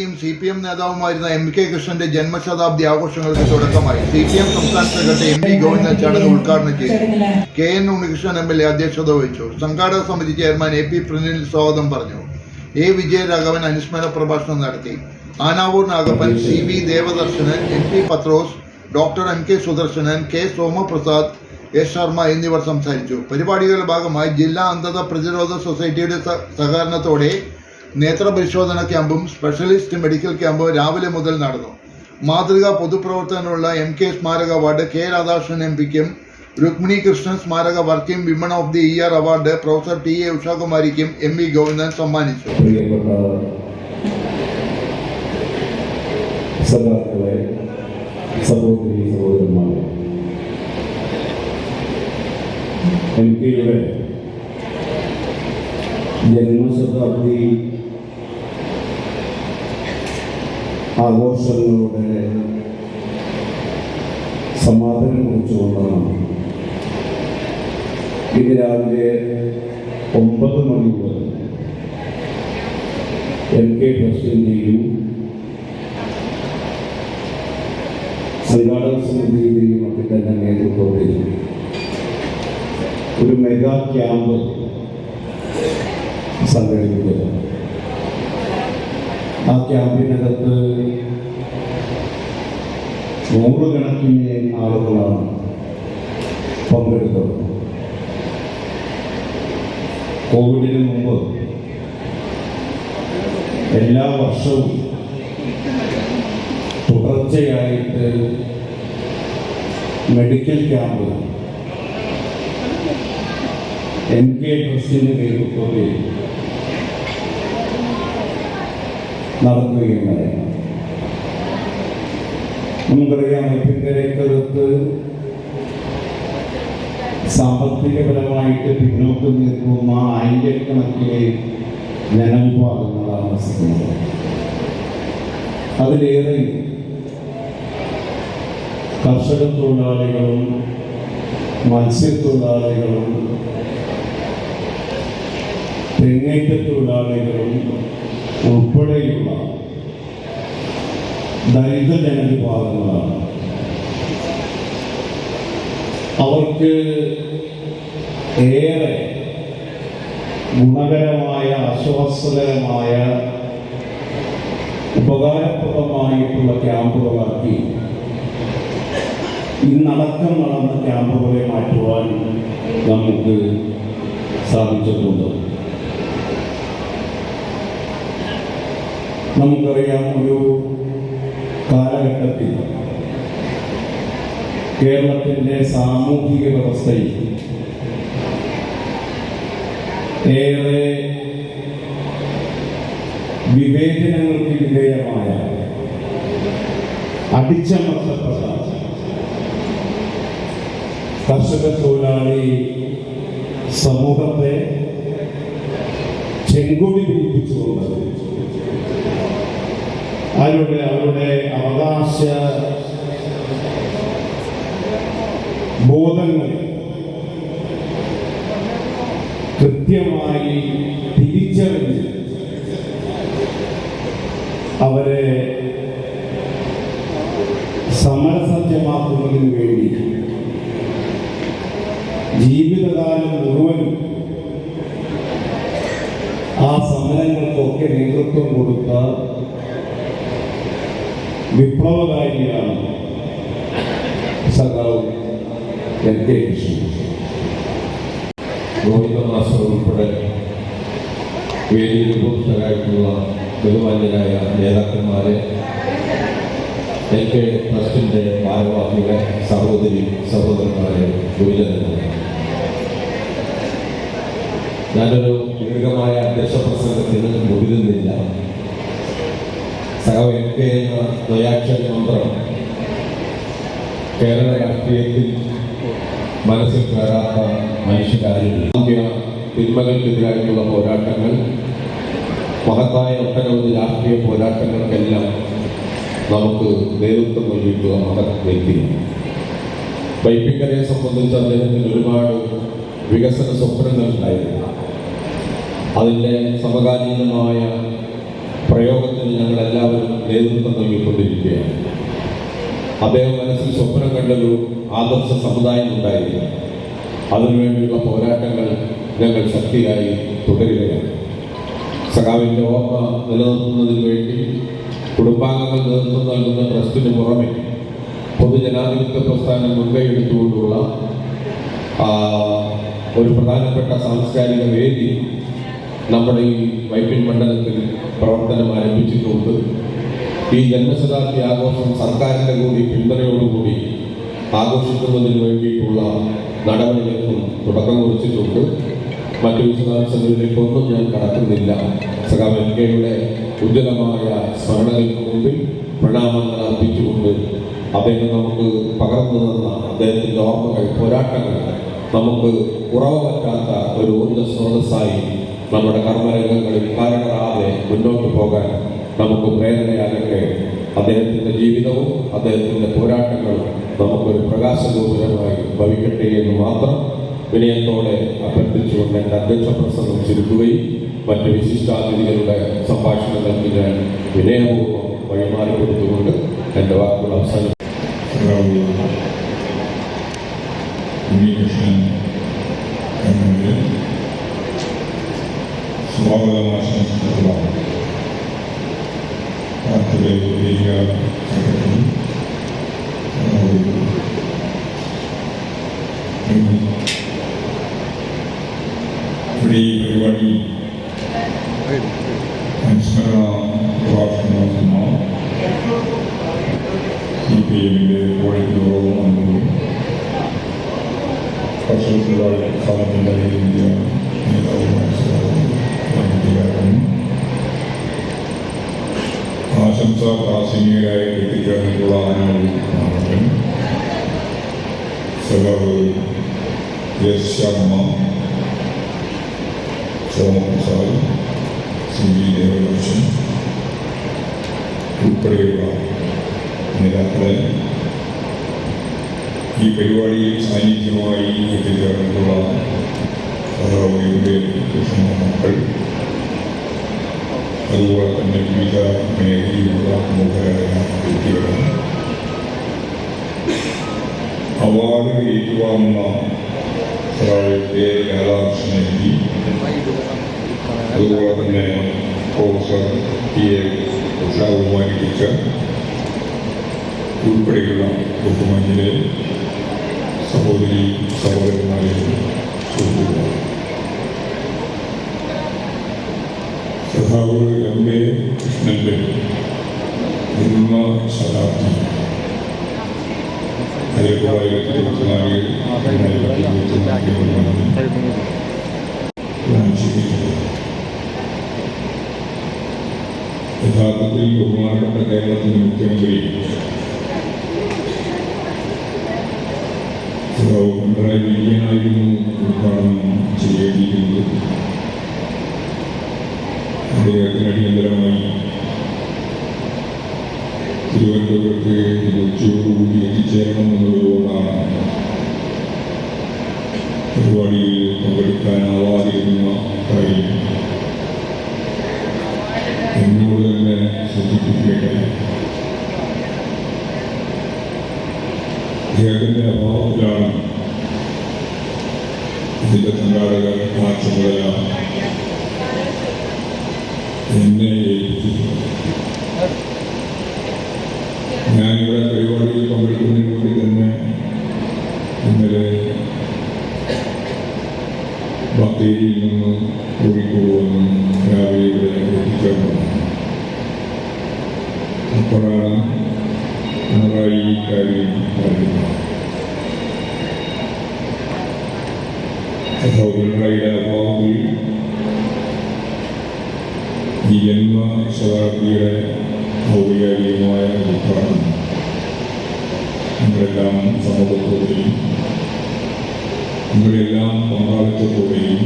യും C P M നേതാവുമായിരുന്ന M K കൃഷ്ണന്റെ ജന്മശതാബ്ദി ആഘോഷങ്ങൾക്ക് തുടക്കമായി. സി പി എം സംസ്ഥാന സെക്രട്ടറി എം പി ഗോവിന്ദൻ ചടങ്ങ് ഉദ്ഘാടനം ചെയ്തു. K N Unnikrishnan M L A അധ്യക്ഷത വഹിച്ചു. സംഘാടക സമിതി ചെയർമാൻ എ പി പ്രനിൽ സ്വാഗതം പറഞ്ഞു. എ വിജയരാഘവൻ അനുസ്മരണ പ്രഭാഷണം നടത്തി. Anavoor Nagappan C V Devadarshanan M P Pathros doctor M K Sudarshanan K Somaprasad S Sharma എന്നിവർ സംസാരിച്ചു. പരിപാടികളുടെ ഭാഗമായി ജില്ലാ അന്ധത പ്രതിരോധ സൊസൈറ്റിയുടെ സഹകരണത്തോടെ നേത്രപരിശോധന ക്യാമ്പും സ്പെഷ്യലിസ്റ്റ് മെഡിക്കൽ ക്യാമ്പും രാവിലെ മുതൽ നടന്നു. മാതൃകാ പൊതുപ്രവർത്തനമുള്ള എം കെ സ്മാരക അവാർഡ് കെ രാധാകൃഷ്ണൻ എം പിക്കും രുക്മിണി കൃഷ്ണൻ സ്മാരക working women of the year award professor T A ഉഷാകുമാരിക്കും M V Govindan സമ്മാനിച്ചു. സഹോദരന്മാരെ. എം പിയുടെ ജന്മശതാബ്ദി ആഘോഷങ്ങളുടെ സമാധാനം കുറിച്ചുകൊണ്ടാണ്. ഇന്ന് രാവിലെ ഒമ്പത് മണി മുതൽ എം കെ ട്രസ്റ്റിന്റെയും സംഘാടക സമിതിയുടെയും ഒക്കെ തന്നെ നേതൃത്വത്തിൽ ഒരു മെഗാ ക്യാമ്പ് സംഘടിപ്പിക്കുക ആ ക്യാമ്പിനകത്ത് നൂറുകണക്കിന് ആളുകളാണ് പങ്കെടുത്തത്. കോവിഡിന് മുമ്പ് എല്ലാ വർഷവും തുടർച്ചയായിട്ട് മെഡിക്കൽ ക്യാമ്പ് എം കെ ട്രസ്റ്റിന്റെ നേതൃത്വത്തിൽ നടത്തുകയുണ്ടായി നമുക്കറിയാം അഭ്യന്തരക്കകത്ത് സാമ്പത്തികപരമായിട്ട് പിന്നോക്കം നിൽക്കുന്ന ആയിരക്കണക്കിന് ജനവിഭാഗങ്ങളാണ് വസിക്കുന്നത് അതിലേറെ കർഷക തൊഴിലാളികളും മത്സ്യത്തൊഴിലാളികളും തെങ്ങേറ്റ തൊഴിലാളികളും ഉൾപ്പെടെയുള്ള ദരിദ്ര ജനവിഭാഗങ്ങളാണ്. അവർക്ക് ഏറെ ഗുണകരമായ ആശ്വാസകരമായ ഉപകാരപ്രദമായിട്ടുള്ള ക്യാമ്പുകളാക്കി ഇന്നടക്കം നടന്ന ക്യാമ്പുകളെ മാറ്റുവാൻ നമുക്ക് സാധിച്ചിട്ടുണ്ട്. നമുക്കറിയാം ഒരു കാലഘട്ടത്തിൽ കേരളത്തിന്റെ സാമൂഹിക വ്യവസ്ഥയിൽ ഏറെ വിവേചനങ്ങൾക്ക് വിധേയമായ അടിച്ചമർത്തപ്പെട്ട കർഷക തൊഴിലാളി സമൂഹത്തെ ചെങ്കൊടി പിടിപ്പിച്ചുകൊണ്ട് അവരുടെ അവരുടെ അവകാശ ബോധങ്ങൾ കൃത്യമായി തിരിച്ചറിഞ്ഞ് അവരെ സമരസജ്ജമാക്കുന്നതിന് വേണ്ടി ജീവിതകാലം മുഴുവനും ആ സമരങ്ങൾക്കൊക്കെ നേതൃത്വം കൊടുത്ത വിപ്ലവകാരിയാണ് സഖാവ് N K Krishnan. Govinda master ഉൾപ്പെടെ വേദിയിൽ ഉപസ്ഥരായിട്ടുള്ള ബഹുമാന്യരായ നേതാക്കന്മാരെ എൽ കെ ട്രസ്റ്റിന്റെ ഭാരവാഹികളെ സഹോദരി സഹോദരന്മാരെ ഗുരുജനങ്ങളെ. ഞാനൊരു ദീർഘമായ അധ്യക്ഷപ്രസംഗത്തിന് മുതിരുന്നില്ല സഹ എം കെ എന്ന ദയാക്ഷര മന്ത്രം കേരള രാഷ്ട്രീയത്തിൽ മനസ്സിൽ കയറാത്ത മനുഷ്യരാരും തിന്മകൾക്കെതിരായിട്ടുള്ള പോരാട്ടങ്ങൾ മഹത്തായ ഒട്ടനവധി രാഷ്ട്രീയ പോരാട്ടങ്ങൾക്കെല്ലാം നമുക്ക് നേതൃത്വം നൽകിയിട്ടുള്ള മഹത് വ്യക്തിയാണ്. വൈപ്പിക്കരയെ സംബന്ധിച്ച് അദ്ദേഹത്തിന് ഒരുപാട് വികസന സ്വപ്നങ്ങൾ ഉണ്ടായിരുന്നു. അതിന്റെ സമകാലീനമായ പ്രയോഗത്തിന് ഞങ്ങൾ എല്ലാവരും നേതൃത്വം നൽകിക്കൊണ്ടിരിക്കുകയാണ് അദ്ദേഹം മനസ്സിൽ സ്വപ്നം കണ്ടൊരു ആദർശ സമുദായം ഉണ്ടായിരുന്നു. അതിനുവേണ്ടിയുള്ള പോരാട്ടങ്ങൾ ഞങ്ങൾ ശക്തിയായി തുടരുകയാണ്. സഖാവിന്റെ ഓർമ്മ നിലനിർത്തുന്നതിന് വേണ്ടി കുടുംബാംഗങ്ങൾ നേതൃത്വം നൽകുന്ന ട്രസ്റ്റിന് പുറമെ പൊതുജനാധിപത്യ പ്രസ്ഥാനം മുൻകൈയെടുത്തുകൊണ്ടുള്ള ഒരു പ്രധാനപ്പെട്ട സാംസ്കാരിക വേദി നമ്മുടെ ഈ വൈപ്പിൻ മണ്ഡലത്തിൽ പ്രവർത്തനം ആരംഭിച്ചിട്ടുണ്ട്. ഈ ജന്മശതാബ്ദി ആഘോഷം സർക്കാരിന്റെ കൂടി പിന്തുണയോടുകൂടി ആഘോഷിക്കുന്നതിന് വേണ്ടിയിട്ടുള്ള നടപടികൾക്കും തുടക്കം കുറിച്ചിട്ടുണ്ട്. മറ്റു വിശദാംശങ്ങളിലേക്കൊന്നും ഞാൻ കടക്കുന്നില്ല. സഖാവ് എം കെയുടെ ഉജ്ജ്വലമായ സ്മരണകൾക്ക് മുമ്പിൽ പ്രണാമങ്ങൾ അർപ്പിച്ചുകൊണ്ട് അദ്ദേഹം നമുക്ക് പകർന്നു തന്ന അദ്ദേഹത്തിന്റെ ഓർമ്മകൾ പോരാട്ടങ്ങൾ നമുക്ക് കുറവ് പറ്റാത്ത ഒരു ഊർജ സ്രോതസ്സായി നമ്മുടെ കർമ്മരംഗങ്ങളിൽ കാരണരാതെ മുന്നോട്ട് പോകാൻ നമുക്ക് പ്രേരണയാകട്ടെ. അദ്ദേഹത്തിന്റെ ജീവിതവും അദ്ദേഹത്തിന്റെ പോരാട്ടങ്ങളും നമുക്കൊരു പ്രകാശഗോപുരമായി ഭവിക്കട്ടെ എന്ന് മാത്രം വിനയത്തോടെ അഭ്യർത്ഥിച്ചുകൊണ്ട് എന്റെ അധ്യക്ഷ പ്രസംഗം ചുരുക്കുകയും മറ്റ് വിശിഷ്ടാതിഥികളുടെ സംഭാഷണങ്ങൾക്ക് ഞാൻ വിനയപൂർവം വഴിമാറി കൊടുത്തുകൊണ്ട് എന്റെ വാക്കുകൾ അവസാനിപ്പിക്കും ഉണ്ണികൃഷ്ണൻ എന്നത് സ്വാഗതം ആശംസിക്കുന്നതാണ് പാർട്ടിയുടെ ഏരിയ സെക്രട്ടറി ഇവിടെ ഈ പരിപാടി അനുസ്മരണ പ്രഭാഷണം സി പി എമ്മിന്റെ കോഴിക്കോട് യോഗം പക്ഷിത്തൊഴിലാളി സമത്തിന്റെ ഇന്ത്യ നേതാവുമായ ആശംസ പ്രാസംഗികരായി എത്തിച്ചേർന്നിട്ടുള്ള ആനോട് നാമകൻ സഖാവ് S Sharma Somaprasad C V Devadarshan ഉൾപ്പെടെയുള്ള നേതാക്കളെ ഈ പരിപാടിയിൽ സാന്നിധ്യമായി എത്തിച്ചേർന്നിട്ടുള്ള സഹോദരിയുടെ കൃഷ്ണ മക്കൾ അതുപോലെ തന്നെ വിവിധ മേഖലയിലുള്ള പ്രമുഖരായ വ്യക്തികളാണ് അവാർഡ് ഏറ്റുവാങ്ങുന്ന സഹായത്തെ രാധാകൃഷ്ണൻ എം പി അതുപോലെ തന്നെ professor P A Ushakumari teacher ഉൾപ്പെടെയുള്ള ബഹുമാന്യരെ സഹോദരി സഹോദരന്മാരെ സുഹൃത്തുക്കളെ സഖാവ് രമ്പെ കൃഷ്ണന്റെ ജന്മ ശതാബ്ദി ആയിരത്തി തൊള്ളായിരത്തി ഇരുപത്തിനാലിൽ രണ്ടായിരത്തി ഇരുപത്തിനാലിൽ യഥാർത്ഥത്തിൽ ബഹുമാനപ്പെട്ട കേരളത്തിന്റെ മുഖ്യമന്ത്രി സഖാവ് പിണറായി വിജയനായിരുന്നു ഉദ്ഘാടനം ചെയ്യേണ്ടിയിരുന്നത് അദ്ദേഹത്തിന്റെ അഭാവത്തിലാണ് ഇതിന്റെ സംഘാടകർ ആ ചുമതല എന്നെ ഏൽപ്പിച്ചിട്ടുണ്ട് ഞാനിവിടെ പരിപാടിയിൽ പങ്കെടുക്കുന്നതിന് വേണ്ടി തന്നെ ഇന്നലെ ബത്തേരിയിൽ നിന്ന് കോഴിക്കോട് വന്ന് രാവിലെ ഇവിടെ എത്തിച്ചേർന്നു അപ്പോഴാണ് പിണറായി ഈ കാര്യം പറയുന്നത് അപ്പോൾ പിണറായിയുടെ അഭാവത്തിൽ ഈ ജന്മ ശതാബ്ദിയുടെ ഔപചാരികമായ ഉദ്ഘാടനം നമ്മളെല്ലാം സമൂഹത്തോടെയും നിങ്ങളെല്ലാം പങ്കാളിത്തത്തോടെയും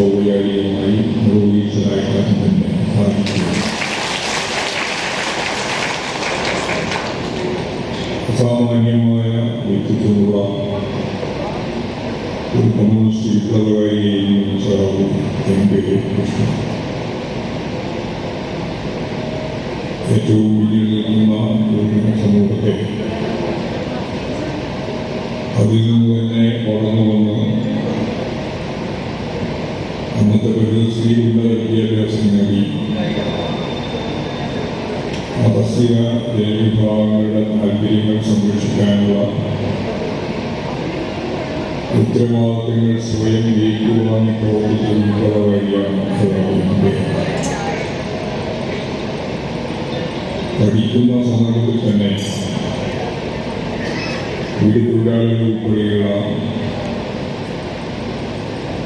ഔപചാരികമായി നിർവഹിച്ചതായിട്ടാണ് തന്നെ സാധിക്കുന്നത് അസാമാന്യമായ വ്യക്തിത്വമുള്ള ഒരു കമ്മ്യൂണിസ്റ്റ് വിപ്ലവകാരിയെയും എം കെ കൃഷ്ണൻ ഏറ്റവും നിൽക്കുന്ന ഒരു സമൂഹത്തെ അതിൽ നിന്ന് തന്നെ വളർന്നു വന്ന് അന്നത്തെ പരിസ്ഥിതി ഉന്നത വിദ്യാഭ്യാസം നേടി മതസ്ഥിക ദേവിഭാഗങ്ങളുടെ താല്പര്യങ്ങൾ സംരക്ഷിക്കാനുള്ള ഉത്തരവാദിത്തങ്ങൾ സ്വയം ജയിക്കുവാൻ വിപ്ലവ വഴിയാണ് പഠിക്കുന്ന സന്ദർഭത്തിൽ തന്നെ വീട് തൊഴിലാളികൾ ഉൾപ്പെടെയുള്ള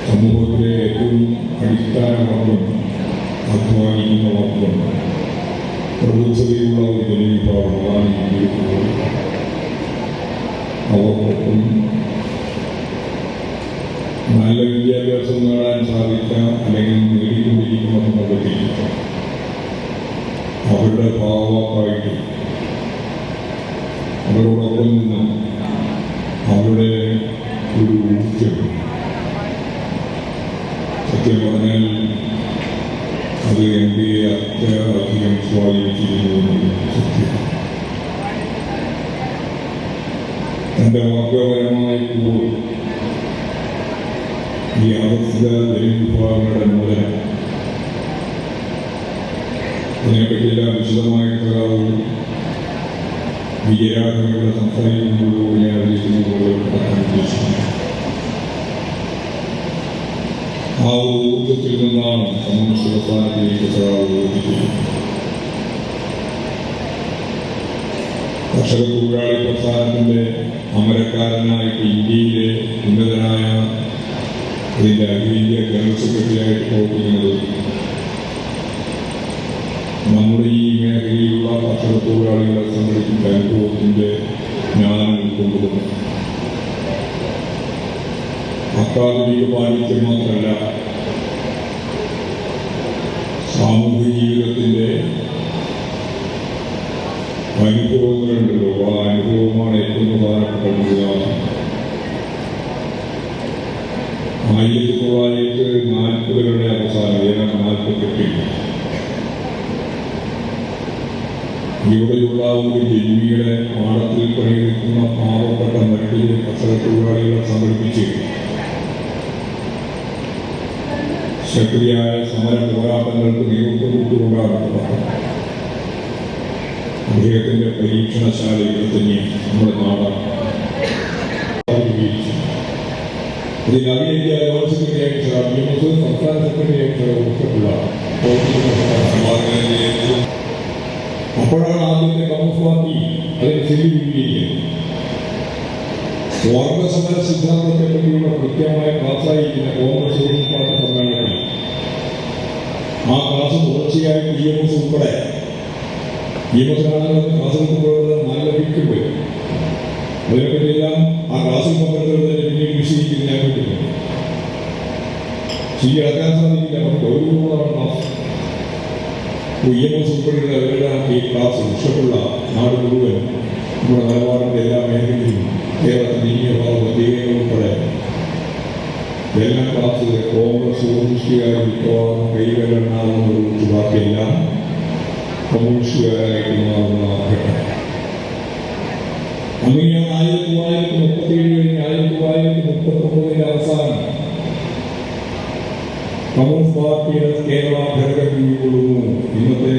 സമൂഹത്തിലെ ഏറ്റവും അടിസ്ഥാന അധ്വാനിക്കുന്ന വർഗം പ്രബുദ്ധതയുള്ള ഒരു ജനവിഭാഗമാണ് ഇന്ത്യയിൽ അവർക്കൊപ്പം നല്ല വിദ്യാഭ്യാസം നേടാൻ സാധിച്ച അല്ലെങ്കിൽ നേടിക്കൊണ്ടിരിക്കുന്ന സന്ദർഭത്തിൽ അവരുടെ ഭാവമായിട്ട് അവരോടൊപ്പം നിന്ന് അവരുടെ ഒരു ഊർജം സത്യം പറഞ്ഞാൽ അത് എന്റെ അത്യധികം സ്വാധീനിച്ചിരുന്നു എന്നുള്ളത് സത്യം തന്റെ വർഗപരമായ കൂറ് ഈ അവസ്ഥ ജനവിഭാഗങ്ങളുടെ മോചനം അതിനെപ്പറ്റിയെല്ലാം വിശദമായിട്ട് സഖാവ് വിജയരാഘവയുടെ സംസാരിക്കുമ്പോൾ ഞാൻ ഉദ്ദേശിക്കുന്നു ആ ഒരു ഊർജത്തിൽ നിന്നാണ് കമ്മ്യൂണിസ്റ്റ് പ്രസ്ഥാനത്തിലേക്ക് സഖാവ് കർഷക തൊഴിലാളി പ്രസ്ഥാനത്തിന്റെ അമരക്കാരനായിട്ട് ഇന്ത്യയിലെ ഉന്നതനായ ഇതിന്റെ അഖിലേന്ത്യാ ജനറൽ സെക്രട്ടറിയായിട്ട് പ്രവർത്തിക്കുന്നത് നമ്മുടെ ഈ മേഖലയിലുള്ള കർഷക തൊഴിലാളികളെ സംഘടിപ്പിച്ച അനുഭവത്തിന്റെ ജ്ഞാനം ഉൾക്കൊണ്ടുകൊണ്ട്. അക്കാദമിക പാലിത്യം മാത്രമല്ല സാമൂഹിക ജീവിതത്തിന്റെ അനുഭവങ്ങളുണ്ടല്ലോ. ആ അനുഭവമാണ് ഏറ്റവും പ്രധാനപ്പെട്ട മുതലാകുന്നത് ആയിരത്തി തൊള്ളായിരത്തി നാൽപ്പതുകളുടെ അവസാനം ഏതാണ്ട് നാൽപ്പത്തെട്ടിൽ ഇവിടെയുള്ള ഒരു ജന്മിയുടെ പാടത്തിൽ പണിയെടുക്കുന്ന പാവപ്പെട്ട മറ്റിലെ കർഷക തൊഴിലാളികളെ അദ്ദേഹത്തിന്റെ പരീക്ഷണശാല ഇവിടെ തന്നെയാണ് നമ്മുടെ നാടാണ് ഇതിൽ അഖിലേന്ത്യാ ജനറൽ സെക്രട്ടറിയായിട്ട് എസ് സംസ്ഥാന സെക്രട്ടറിയായിട്ട് ഉൾപ്പെട്ടുള്ള അപ്പോഴാണ് ആദ്യത്തെ കമ്മ്യൂണിസ്റ്റ് പാർട്ടി അതിനെ ശരിവിരിക്കുന്നത് വർഗസമര സിദ്ധാന്തത്തെ പറ്റിയുള്ള കൃത്യമായ ക്ലാസ്സായിരിക്കുന്ന കോൺഗ്രസ് പാർട്ടി സമ്മേളനത്തിൽ ആ ക്ലാസ് തുടർച്ചയായി പി എം എസ് ഉൾപ്പെടെ പി എം എസ് ആണെന്ന് ക്ലാസ്സുകൾക്ക് നല്ല ലഭിക്കുമ്പോൾ അതിനെപ്പറ്റിയെല്ലാം ആ ക്ലാസ്സിൽ പങ്കെടുത്തവരുടെ പിന്നീട് ഞാൻ കേട്ടിട്ടുണ്ട്. ശരി അടക്കാൻ സാധിക്കില്ല നമുക്ക് ഗൗരവമാണ് ക്ലാസ്. ഇ എം എസ് ഉൾപ്പെടെയുള്ളവരെല്ലാം ഈ ക്ലാസ് ഇഷ്ടമുള്ള നാട് മുഴുവൻ നമ്മുടെ നിലപാടിന്റെ എല്ലാ മേഖലയിലും കേരളത്തിൽ നീങ്ങിയ ഭാഗം ദൈവങ്ങൾ ഉൾപ്പെടെ എല്ലാ ക്ലാസ്സിലെ കോൺഗ്രസ് കമ്മ്യൂണിസ്റ്റുകാരും മിക്കവാറും കൈവരണമെന്ന് ഒഴിച്ച് ബാക്കിയെല്ലാം കമ്മ്യൂണിസ്റ്റുകാരായിട്ട് മാറുന്ന ഘട്ടം. ആയിരത്തി തൊള്ളായിരത്തി മുപ്പത്തി ഏഴ് കഴിഞ്ഞ് ആയിരത്തി തൊള്ളായിരത്തി മുപ്പത്തി ഒമ്പതിന്റെ അവസാനം കമ്മ്യൂണിസ്റ്റ് പാർട്ടിയുടെ കേരള ഘടകം രൂപീകൊള്ളുന്നു ഇന്നത്തെ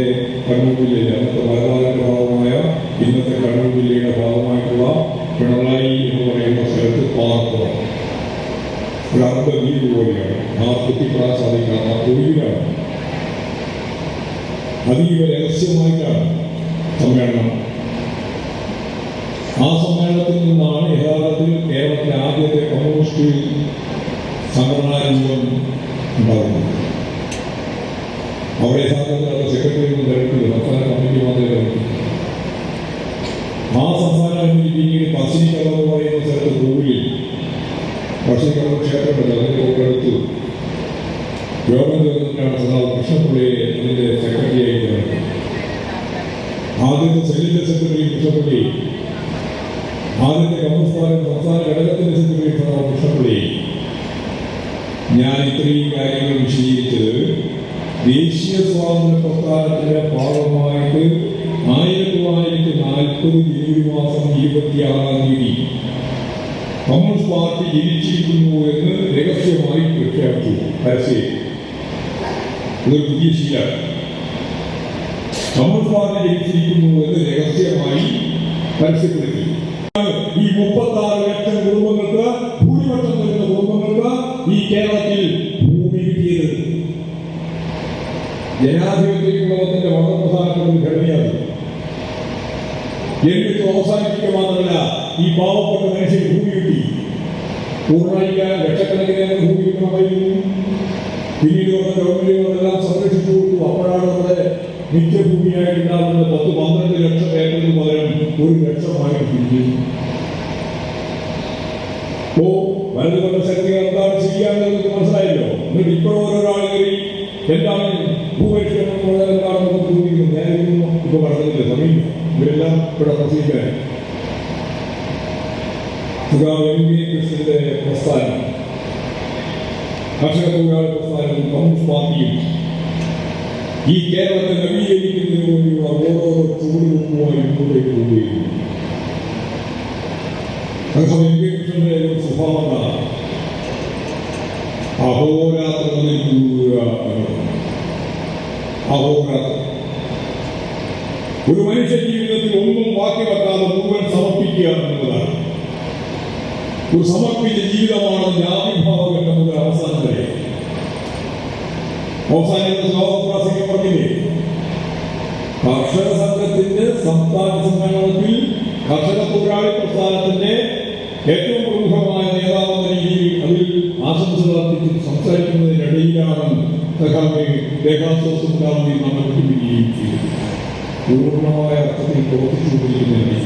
കണ്ണൂർ ജില്ലയിൽ അന്നത്തെ വയനാടിന്റെ ഭാഗമായ ഇന്നത്തെ കണ്ണൂർ ജില്ലയുടെ ഭാഗമായിട്ടുള്ള പിണറായി എന്ന് പറയുന്ന സ്ഥലത്ത് പാർക്കുക ഒരു അർദ്ധ ദ്വീപ് പോലെയാണ്. ആ കുത്തിപ്പെടാൻ സാധിക്കാത്ത തൊഴിലാണ് അതീവ രഹസ്യമായിട്ടാണ് സമ്മേളനം ആ സമ്മേളനത്തിൽ നിന്നാണ് യഥാർത്ഥത്തിൽ കേരളത്തിലെ ആദ്യത്തെ കമ്മ്യൂണിസ്റ്റ് സംഘടനാ രൂപം ഉണ്ടാകുന്നത് അവിടെ യഥാർത്ഥത്തിൽ അവിടെ സെക്രട്ടറി സംസ്ഥാന കമ്മിറ്റി മാത്രമേ തിരക്കില്ല ആ സംസ്ഥാന കമ്മിറ്റി പിന്നീട് പശ്ചിമക്കടം എന്ന് പറയുന്ന സ്ഥലത്ത് കോവിലിൽ പശ്ചിമക്കടം ക്ഷേത്രമുണ്ട്. യോഗം ചേർന്നിട്ടാണ് സദാവ് കൃഷ്ണപിള്ളയെ അതിന്റെ സെക്രട്ടറിയായി ചേർന്നത് ആദ്യത്തെ സെല്ലിന്റെ സെക്രട്ടറി കൃഷ്ണപിള്ളി ആദ്യത്തെ കമ്മ്യൂണിസ്റ്റ് പാർട്ടി സംസ്ഥാന ഘടകത്തിന്റെ സെക്രട്ടറി സദാവ് കൃഷ്ണപിള്ളി ഞാൻ ഇത്രയും കാര്യങ്ങൾ വിശദീകരിച്ചത് ദേശീയ സ്വാതന്ത്ര്യ പ്രസ്ഥാനത്തിന്റെ ഭാഗമായിട്ട് മുപ്പത് ജനുവരി മാസം ഇരുപത്തിയാറാം തീയതി കമ്മ്യൂണിസ്റ്റ് പാർട്ടി ജനിച്ചിരിക്കുന്നു എന്ന് രഹസ്യമായി പ്രഖ്യാപിച്ചു. പരസ്യം ഇതൊരു പുതിയ ശീലമാണ് കമ്മ്യൂണിസ്റ്റ് പാർട്ടി ജനിച്ചിരിക്കുന്നു എന്ന് രഹസ്യമായി പരസ്യപ്പെടുത്തി. ഈ മുപ്പത്തി ആറ് ജനാധിപത്യ വിപ്ലവത്തിന്റെ വളരെ പ്രധാനപ്പെട്ട ഒരു ഘടനയാണ് എന്നിട്ട് അവസാനിപ്പിക്കുക മാത്രമല്ല ഈ പാവപ്പെട്ട മനുഷ്യൻ ഭൂമി കിട്ടി. പൂർണമായിക്കാൻ ലക്ഷക്കണക്കിന് ഭൂമി കിട്ടണമായിരുന്നു പിന്നീട് വന്ന ഗവൺമെന്റുകളെല്ലാം സംരക്ഷിച്ചു കൊടുത്തു. അപ്പോഴാണ് നമ്മുടെ നിത്യഭൂമിയായിട്ടുണ്ടാകുന്നത് പത്ത് പന്ത്രണ്ട് ലക്ഷം ഏക്കറിന് പകരം ഒരു ലക്ഷമായി പിരിഞ്ഞു ഓ വലതുകൊണ്ട ശക്തി എന്താണ് ചെയ്യാന്നുള്ളത് മനസ്സിലായല്ലോ? എന്നിട്ട് ഓരോരാൾ കയറി എന്താണ് ഇവരെല്ലാം ഇവിടെ പ്രസംഗിക്കാൻ സഖാവ് എം വി കൃഷ്ണന്റെ പ്രസ്ഥാനം കർഷക തൊഴിലാളി പ്രസ്ഥാനവും കമ്മ്യൂണിസ്റ്റ് പാർട്ടിയും ഈ കേരളത്തെ നവീകരിക്കുന്നതിന് വേണ്ടിയുള്ള ഓരോരോ ചുവടുവെപ്പുമായി മുന്നോട്ടേക്ക് പോവുകയും അതേസമയം എം വി കൃഷ്ണന്റെ ഒരു സ്വഭാവം എന്താണ്? അഹോരാത്രം നിൽക്കുക എന്നതാണ്. അഹോരാത്രം ഒരു മനുഷ്യ ജീവിതത്തിൽ ഒന്നും ബാക്കി വെക്കാതെ മുഴുവൻ സമർപ്പിക്കുക എന്നുള്ളതാണ് ഒരു സമർപ്പിച്ച ജീവിതമാണ് ആവിർഭാവഘട്ടം മുതൽ അവസാനം വരെ അവസാനത്തെ ശ്ലോകപ്രാസികം പറഞ്ഞില്ലേ കർഷക സംഘത്തിന്റെ സംസ്ഥാന സമ്മേളനത്തിൽ കർഷക തൊഴിലാളി പ്രസ്ഥാനത്തിന്റെ ഏറ്റവും പ്രമുഖമായ നേതാവ് എന്ന രീതിയിൽ അതിൽ ആശംസകൾ അർപ്പിച്ച് സംസാരിക്കുന്നതിനിടയിലാണ് സഖാവ് രേഖാസ്വസ്ഥമുണ്ടാവുകയും നമ്മൾ വിട്ടുപിരിയുകയും ചെയ്തു പൂർണമായ അർത്ഥത്തിൽ പ്രവർത്തിച്ചുകൊണ്ടിരിക്കുന്നില്ല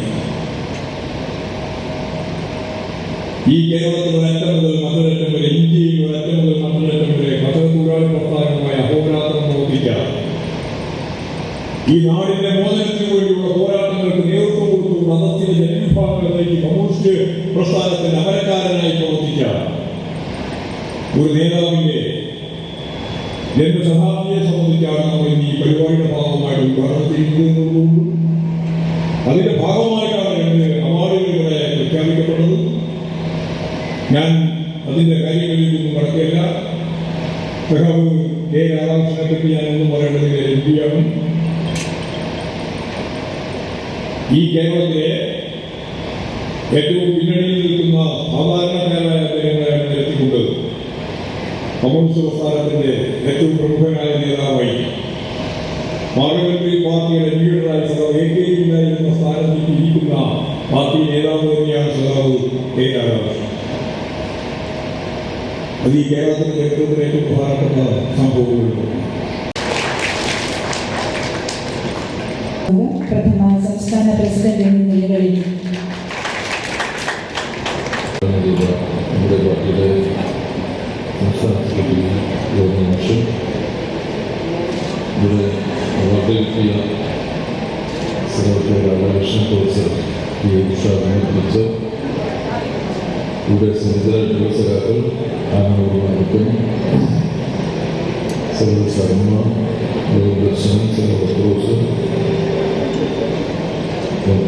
ഈ കേരളത്തിൽ ഒരറ്റം മുതൽ മറ്റൊരറ്റം വരെ ഇന്ത്യയിൽ ഒരറ്റം മുതൽ മറ്റൊരറ്റം വരെ കർഷക തൊഴിലാളി പ്രസ്ഥാനമായ അഹോരാത്രം പ്രവർത്തിക്കാം ഈ നാടിന്റെ മോചനത്തിന് വേണ്ടിയുള്ള പോരാട്ടങ്ങൾക്ക് നേതൃത്വം കൊടുത്തുകൊണ്ട് മതത്തിന്റെ ജനവിഭാഗങ്ങളിലേക്ക് കമ്മ്യൂണിസ്റ്റ് പ്രസ്ഥാനത്തിന്റെ അമരക്കാരനായി പ്രവർത്തിക്കാം. ഒരു നേതാവിന്റെ ജന്മശതാബ്ദിയെ സംബന്ധിച്ചാണ് നമ്മൾ ഈ പരിപാടിയുടെ ഭാഗമായിട്ട് ഉദ്ഘാടനം ചെയ്യുന്നത് അതിന്റെ ഭാഗമായിട്ടാണ് രണ്ട് അവാർഡുകളിലൂടെ പ്രഖ്യാപിക്കപ്പെട്ടത്. ഞാൻ അതിന്റെ കാര്യങ്ങളിലൊന്നും കടക്കില്ല സഖാവ് കെ രാധാകൃഷ്ണനെ പറ്റി ഞാനൊന്നും പറയേണ്ടതില്ല. എം പിയാണ് ഈ കേരളത്തിലെ ഏറ്റവും പിന്നണിയിൽ നിൽക്കുന്ന സാധാരണക്കാരായ ജനങ്ങളെ നിരത്തിക്കൊണ്ട് കമ്മ്യൂണിസ്റ്റ് പ്രസ്ഥാനത്തിന്റെ ഏറ്റവും പ്രമുഖനായ നേതാവായി പാർലമെന്ററി പാർട്ടിയുടെ ലീഡറായ സഖാവ് എ കെ ഉണ്ടായിരുന്ന സ്ഥാനത്തേക്ക് ഇരിക്കുന്ന പാർട്ടി നേതാവ് തന്നെയാണ് സദാവ് കെ രാധാകൃഷ്ണൻ അത് ഈ കേരളത്തിന്റെ ചരിത്രത്തിലെ ഏറ്റവും പ്രധാനപ്പെട്ട സംഭവങ്ങളുണ്ട് പ്രഥമ സംസ്ഥാന പ്രസിഡന്റ് എന്നീ നിലകളിൽ നമ്മുടെ പാർട്ടിയുടെ സംസ്ഥാന സെക്രട്ടറി യോഗം വർഷം ഇവിടെ അവാർഡ് കിട്ടിയ സെക്രട്ടറി രാധാകൃഷ്ണൻ പ്രൊഫസർ പി ഉഷാദിനെ കുറിച്ച് ഇവിടെ സന്നിധരായിട്ടുള്ള സഖാക്കൾ ആനന്ദമാർക്കും സർവ ശർമ്മ ദർശനം സർവ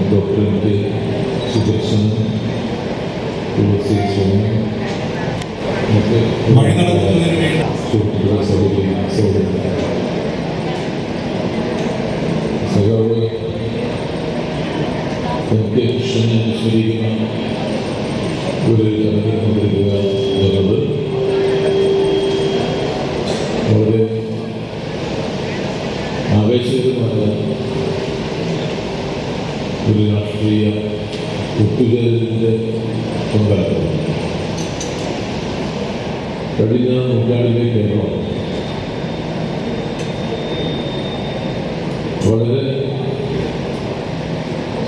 doctor M K Sudarshanan Thulasi സ്വാമി മറ്റ് സുഹൃത്തുക്കളെ സഹോദരി സഹോദരൻ സഖാവ് എം കെ കൃഷ്ണനെ അനുസ്മരിക്കുന്ന ഒരു ചടങ്ങിൽ പങ്കെടുക്കുക എന്നത് വളരെ ആവേശകരമായ ഒരു രാഷ്ട്രീയ ഒത്തുചേരലിന്റെ പങ്കാളിത്തം കഴിഞ്ഞ നൂറ്റാണ്ടിലെ കേരളം വളരെ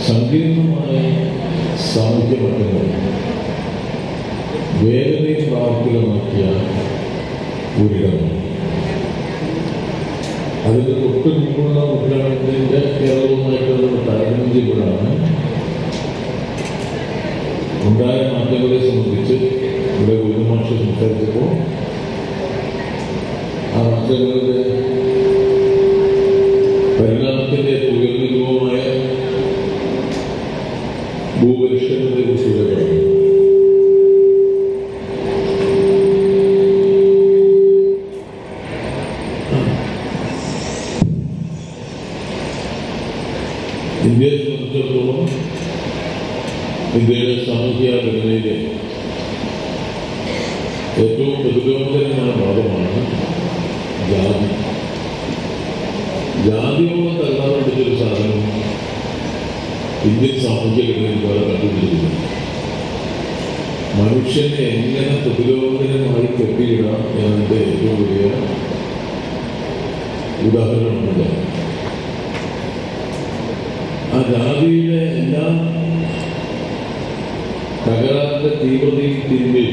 സങ്കീർണമായ സാമൂഹ്യ മട്ടങ്ങൾ വേദനയും പ്രാവർത്തികമാക്കിയ ഒരിടമാണ് അതിന് തൊട്ട് മുമ്പുള്ള നൂറ്റാണ്ടിന്റെ കേരളവുമായിട്ട് നമ്മൾ ചെയ്യുമ്പോഴാണ് nombre de ഇന്ത്യൻ സാമൂഹ്യ ഘടനയിൽ കണ്ടുപിടിക്കുന്നത് കണ്ടുപിടിക്കുന്നു മനുഷ്യനെ എങ്ങനെ പ്രതിരോധകരമായി കെട്ടിയിടാം എന്നതിന്റെ ഏറ്റവും വലിയ ഉദാഹരണമുണ്ട്. ആ ജാതിയിലെ എല്ലാ തകരാറിന്റെ തീവ്രതയും തിരുമ്പിൽ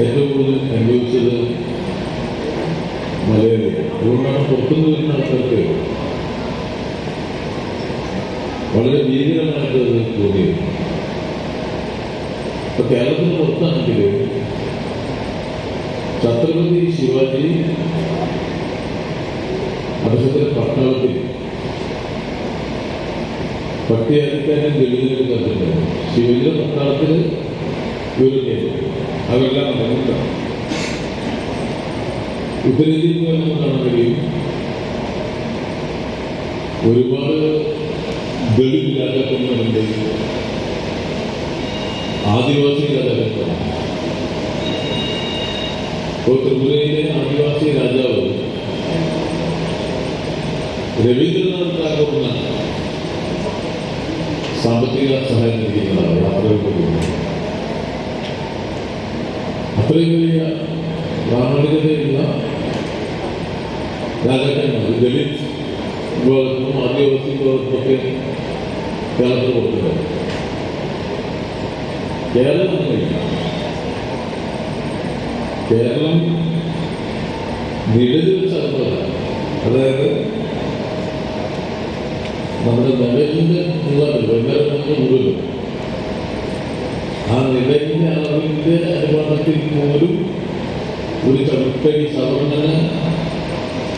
ഏറ്റവും കൂടുതൽ അനുഭവിച്ചത് മലയാളികൾ. അതുകൊണ്ടാണ് പുറത്തുനിന്ന് വരുന്ന ആൾക്കാർക്ക് വളരെ ഭീകരമായിട്ട് തോന്നിയത് ഇപ്പൊ കേരളത്തിന് പുറത്താണെങ്കിൽ ഛത്രപതി ശിവാജി അദ്ദേഹത്തിന്റെ പട്ടണത്തിൽ പട്ടിയാലിക്കാരൻ ദളിതരും കണ്ടിട്ടുണ്ട് ശിവന്റെ പട്ടാളത്തിൽ ഇവരൊക്കെ അതെല്ലാം നിലനിൽക്കണം ഉത്തരേന്ത്യയിൽ കാണാൻ കഴിയും ഒരുപാട് ദളിത് രാജാക്കന്മാരുണ്ട് ആദിവാസി രാജാക്കന്മാർ ഇപ്പോൾ ത്രിപുരയിലെ ആദിവാസി രാജാവ് രവീന്ദ്രനാഥ് ടാഗോറിന് സാമ്പത്തിക സഹായം നൽകിയിരുന്നതാണ് പോകുന്നത് അത്രയും വലിയ പ്രാമാണികതയുള്ള രാജാക്കന്മാർ ദലിത് വിഭാഗത്തിനും ആദിവാസി വിഭാഗത്തിനൊക്കെ കേരളത്തിൽ കൊടുക്കുന്നത് കേരളം ഒന്നുമില്ല. കേരളം നിലവിൽ ചേർന്നതല്ല അതായത് നമ്മുടെ മുതൽ വെള്ളത്തിന്റെ മുതൽ ആ നിലവിന്റെ അളവിന്റെ അനുപാതത്തിൽ പോലും ഒരു ചവിട്ടടി സവർണന്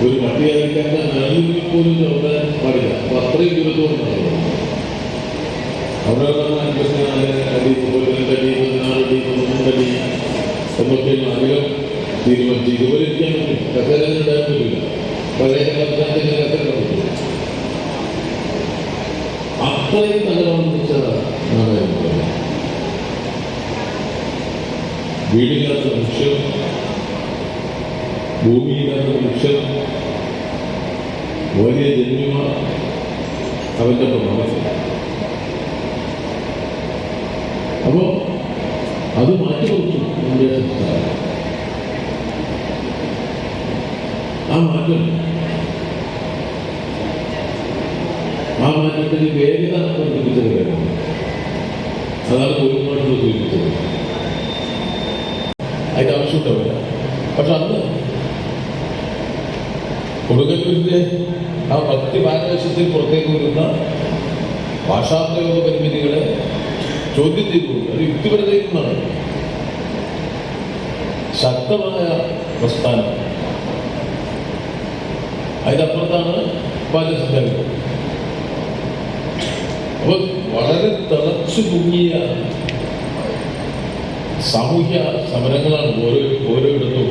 ഒരു പട്ടികക്കാരന്റെ നടുവിൽ പോലും ചവിട്ടാൻ പാടില്ല അപ്പൊ അത്രയും ദുരിതമുണ്ടാകും അവിടെ അൻപത്തിനാല് അടി പതിനെട്ട് അടി പതിനാറ് അടി പന്ത്രണ്ട് അടി എന്നൊക്കെയുള്ള അധികം തീരുമാനിച്ചു പറ്റും. കസേര ഇടാൻ പഴയ കാലത്തെ കസേര അത്രയും വെച്ച നാടകങ്ങൾ വീടില്ലാത്ത മനുഷ്യർ ഭൂമിയില്ലാത്ത മനുഷ്യൻ വലിയ ജന്മ അവന്റെ പ്രമാണം അപ്പോ അത് മാറ്റിവെച്ചു ഇന്ത്യ സംസ്കാരം. ആ മാറ്റം. ആ മാറ്റത്തിന് വേഗത പ്രകടിപ്പിച്ചത് വേണം അതാണ് ഒരുപാട് സൂചിപ്പിച്ചത് അതിന്റെ ആവശ്യമുണ്ടാവില്ല പക്ഷെ അന്ന് കൊടുങ്ങല്ലൂരിന്റെ ആ ഭക്തി പാരവശ്യത്തിൽ പുറത്തേക്ക് വരുന്ന ഭാഷാപ്രയോഗ പരിമിതികളെ ചോദ്യം ചെയ്തുകൊണ്ട് അത് യുക്തിപരതയെന്നാണ് ശക്തമായ പ്രസ്ഥാനം. അതിനപ്പുറത്താണ് ബാല്യസഞ്ചാരികൾ അപ്പൊ വളരെ തിളച്ചു മുങ്ങിയ സാമൂഹ്യ സമരങ്ങളാണ് ഓരോ ഓരോയിടത്തും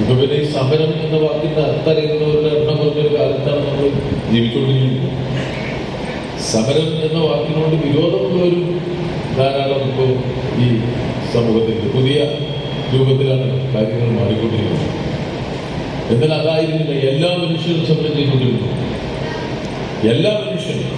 ഇപ്പൊ പിന്നെ ഈ സമരം എന്ന വാക്കിന്റെ അർത്ഥം അറിയുന്നവരുടെ എണ്ണം കുറഞ്ഞൊരു കാലത്താണ് നമ്മൾ ജീവിച്ചുകൊണ്ടിരിക്കുന്നത്. സമരം എന്ന വാക്കിനോട് വിരോധമുള്ളവരും ധാരാളം ഇപ്പോൾ ഈ സമൂഹത്തിൽ പുതിയ രൂപത്തിലാണ് കാര്യങ്ങൾ മാറിക്കൊണ്ടിരിക്കുന്നത്. എന്നാൽ അതായിരുന്നില്ല. എല്ലാ മനുഷ്യരും സമരം ചെയ്തുകൊണ്ടിരുന്നു എല്ലാ മനുഷ്യരും